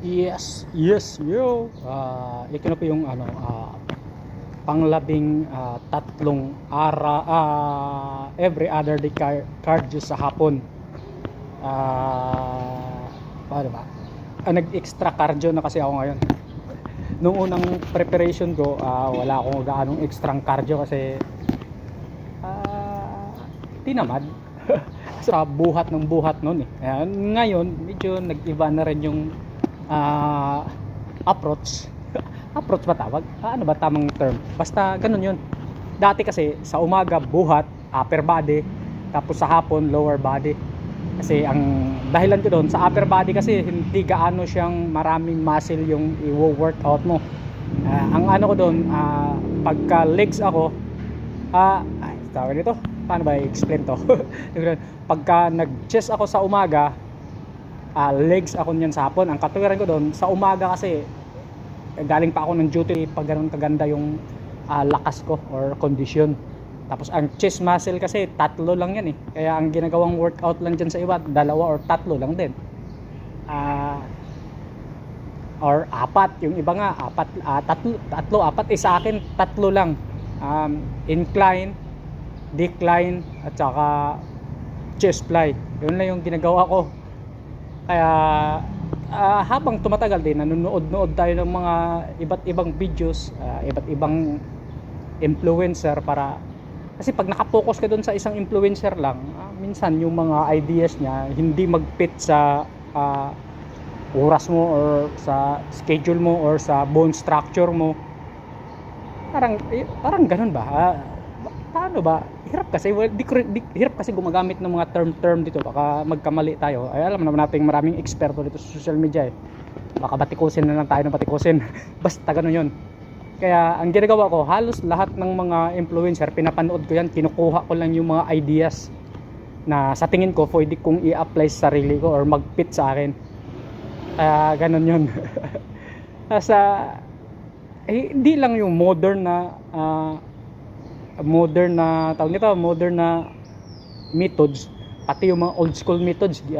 Yes, yes, yo. Ah, ito na po yung ano, ah, panglabing ah, tatlong ara ah, every other day car cardio sa hapon. Ah, paano ba? Ah, nag-extra cardio na kasi ako ngayon. Nung unang preparation ko, ah, wala akong gaanong extra cardio kasi ah, tinamad. sa buhat ng buhat noon eh. Ayan, ngayon, medyo nag-iba na rin yung ah, approach. approach ba tawag? Ah, ano ba tamang term? Basta ganun yun. Dati kasi sa umaga buhat, upper body, tapos sa hapon lower body. Kasi ang dahilan ko doon sa upper body kasi hindi gaano siyang maraming muscle yung i-workout mo. Ah, ang ano ko doon, ah, pagka legs ako, ah, ay, tawag nito, paano ba i-explain to? pagka nag-chest ako sa umaga, ah, legs ako niyan sa hapon. Ang katuwiran ko doon, sa umaga kasi, eh, galing pa ako ng duty pag ganun kaganda yung ah, lakas ko or condition. Tapos ang chest muscle kasi tatlo lang yan eh. Kaya ang ginagawang workout lang dyan sa iba, dalawa or tatlo lang din. Ah, or apat, yung iba nga, apat, ah, tatlo, tatlo, apat, eh, sa akin, tatlo lang. Um, incline, decline, at saka chest fly. Yun lang yung ginagawa ko. Kaya ah, habang tumatagal din, nanonood-nood tayo ng mga iba't ibang videos, ah, iba't ibang influencer para kasi pag nakapokus ka doon sa isang influencer lang, ah, minsan yung mga ideas niya hindi magfit sa ah, oras mo or sa schedule mo or sa bone structure mo. Parang eh, parang ganun ba? Ba- paano ba? Hirap kasi well, di, di, hirap kasi gumagamit ng mga term-term dito baka magkamali tayo. Ay alam naman natin maraming eksperto dito sa social media eh. Baka batikusin na lang tayo ng batikusin. Basta ganun 'yon. Kaya ang ginagawa ko, halos lahat ng mga influencer, pinapanood ko yan, kinukuha ko lang yung mga ideas na sa tingin ko pwede kong i-apply sa sarili ko or mag-fit sa akin. Kaya ganun yun. sa eh, hindi lang yung modern na ah, modern na tawag nito, modern na methods, pati yung mga old school methods, di,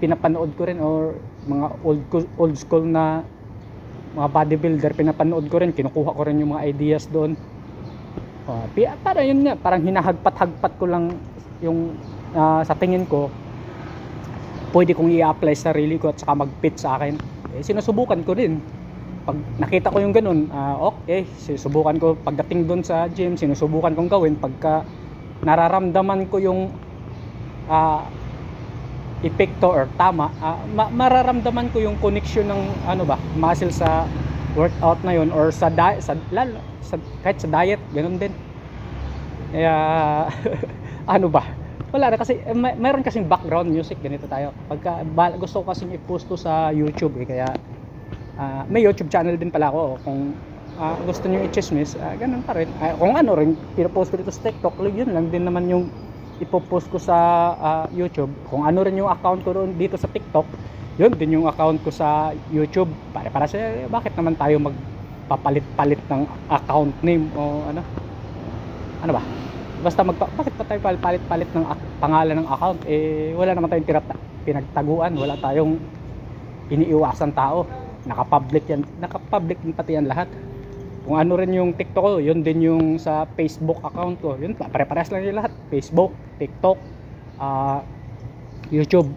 pinapanood ko rin or mga old old school na mga bodybuilder pinapanood ko rin kinukuha ko rin yung mga ideas doon. Uh, para yun nga parang hinahagpat-hagpat ko lang yung ah, sa tingin ko pwede kong i-apply sa sarili ko at saka mag-fit sa akin. Eh, sinusubukan ko din pag nakita ko yung ganun ah, okay sinusubukan ko. Pagdating doon sa gym sinusubukan kong gawin. Pagka nararamdaman ko yung ah, epekto or tama ah, ma- mararamdaman ko yung connection ng ano ba muscle sa workout na yun or sa diet sa, lalo, sa kahit sa diet ganun din. Kaya ano ba wala na. Kasi eh, may, mayroon kasing background music ganito tayo. Pagka gusto ko kasing i-post sa YouTube eh kaya ah, may YouTube channel din pala ako kung ah, gusto niyo i-chismis ah, ganun pa rin. Ah, kung ano rin pinopost ko dito sa TikTok yun lang din naman yung ipopost ko sa ah, YouTube. Kung ano rin yung account ko doon dito sa TikTok yun din yung account ko sa YouTube. Para para sa bakit naman tayo magpapalit-palit ng account name o ano? Ano ba? Basta magpa, bakit pa tayo palit-palit ng pangalan ng account? Eh wala naman tayong pinagtaguan. Wala tayong iniiwasan tao naka-public yan naka-public din pati yan lahat kung ano rin yung TikTok ko, yun din yung sa Facebook account ko. Yun, pare-parehas lang yung lahat. Facebook, TikTok, ah, YouTube.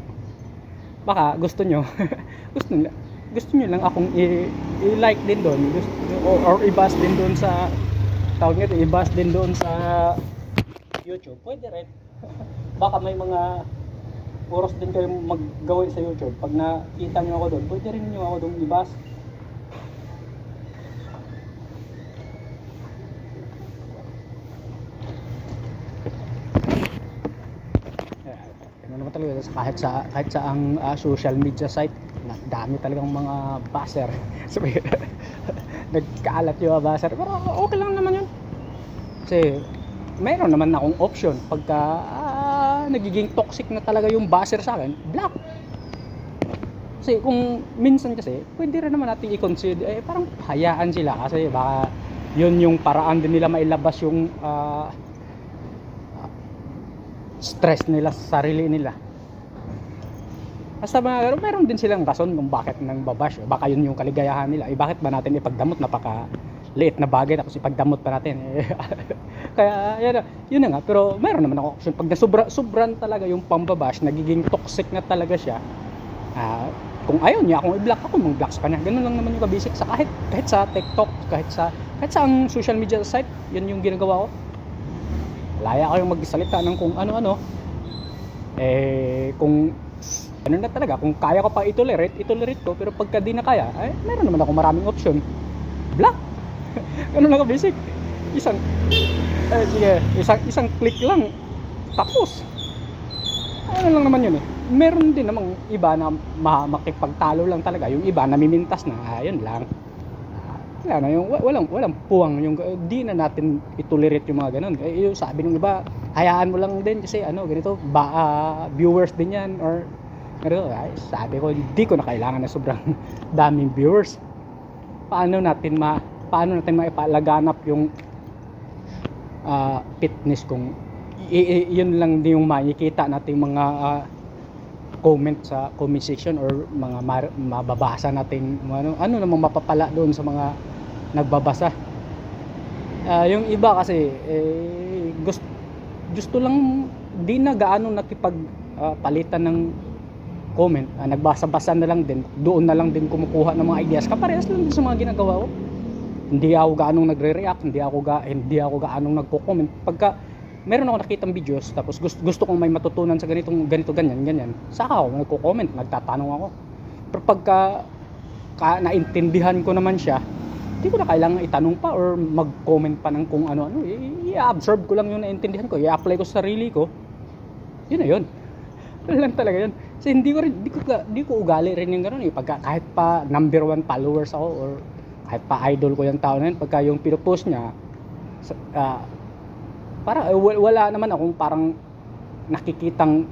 Baka gusto nyo, gusto nyo, gusto nyo lang akong i-like din doon. Gusto, or, or i-buzz din doon sa, tawag nito, i-buzz din doon sa YouTube. Pwede rin. Baka may mga oras din kayo maggawin sa YouTube. Pag nakita nyo ako doon, pwede rin nyo ako doon i-buzz. ano naman talaga kahit sa kahit sa ang ah, social media site na dami talagang mga buzzer sabi nagkaalat yung buzzer pero okay lang naman yun kasi mayroon naman akong option pagka ah, nagiging toxic na talaga yung buzzer sa akin block kasi kung minsan kasi pwede rin naman natin i-consider eh parang hayaan sila kasi baka yun yung paraan din nila mailabas yung ah, stress nila sa sarili nila Basta mga, meron din silang rason kung bakit nang babash. Baka yun yung kaligayahan nila. Eh, bakit ba natin ipagdamot? Napaka liit na bagay tapos ipagdamot pa natin. Eh, kaya yun, na- yun na nga. Pero meron naman ako option. Pag nasubra, sobran talaga yung pambabash, nagiging toxic na talaga siya. Ah, kung ayaw niya akong i-block ako, mag-block sa kanya. Ganun lang naman yung kabisik sa kahit kahit sa TikTok, kahit sa kahit sa ang social media site, yun yung ginagawa ko. Laya kayong magsalita ng kung ano-ano. Eh, kung ano na talaga, kung kaya ko pa itolerate, itolerate ko. Pero pagka di na kaya, ay, meron naman ako maraming option. Block. Ganun lang ka-basic. Isang, eh, sige, isang, isang click lang. Tapos. Ano lang naman yun eh. Meron din namang iba na ma- makipagtalo lang talaga. Yung iba namimintas na, ayun lang. Wala na yung wa- walang walang puwang yung uh, di na natin itolerate yung mga ganun. Eh, yung sabi ng iba, hayaan mo lang din kasi ano, ganito ba ah, viewers din yan or ganito. Ay, sabi ko, hindi ko na kailangan na sobrang daming viewers. Paano natin ma paano natin maipalaganap yung ah, fitness kung i- i- yun lang din yung makikita nating mga ah, comment sa comment section or mga mar- mababasa natin ano ano namang mapapala doon sa mga nagbabasa. Ah, yung iba kasi eh, gusto gusto lang di na gaano nakipag ah, palitan ng comment. Ah, nagbasa-basa na lang din. Doon na lang din kumukuha ng mga ideas. Kaparehas lang din sa mga ginagawa ko hindi ako gaano nagre-react hindi ako ga hindi ako gaano nagko-comment. Pagka meron ako nakitang videos tapos gusto, gusto kong may matutunan sa ganitong ganito ganyan ganyan saka ako nagko-comment nagtatanong ako. Pero pagka ka, naintindihan ko naman siya hindi ko na kailangan itanong pa or mag-comment pa ng kung ano-ano. I-absorb ko lang yung naintindihan ko i-apply ko sa sarili ko. Yun na yun. Yun lang talaga yun. Kasi hindi ko rin hindi ko, hindi ko ugali rin yung gano'n eh. Pagka kahit pa number one followers ako or kahit pa idol ko yung tao na yun pagka yung pinupost niya sa- ah, para eh, wa- wala naman akong parang nakikitang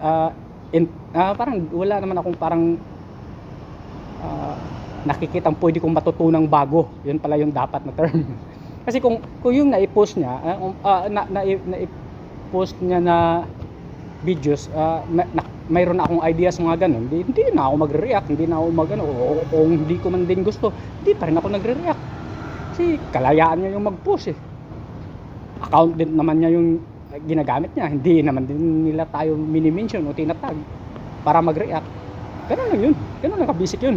ah, in, ah, parang wala naman akong parang ah, nakikitang pwede kong matutunang bago. Yun pala yung dapat na term. Kasi kung kung yung nai-post niya ah, um, ah, na, na, nai-post niya na videos ah, na, na, mayroon akong ideas mga ganun hindi, hindi na ako magre-react hindi na ako mag ano, o, o kung hindi ko man din gusto hindi pa rin ako nagre-react. Kasi kalayaan niya yung mag-post eh. Account din naman niya yung ginagamit niya hindi naman din nila tayo mini-mention o tinatag para mag-react. Ganun lang yun ganun lang ka-basic yun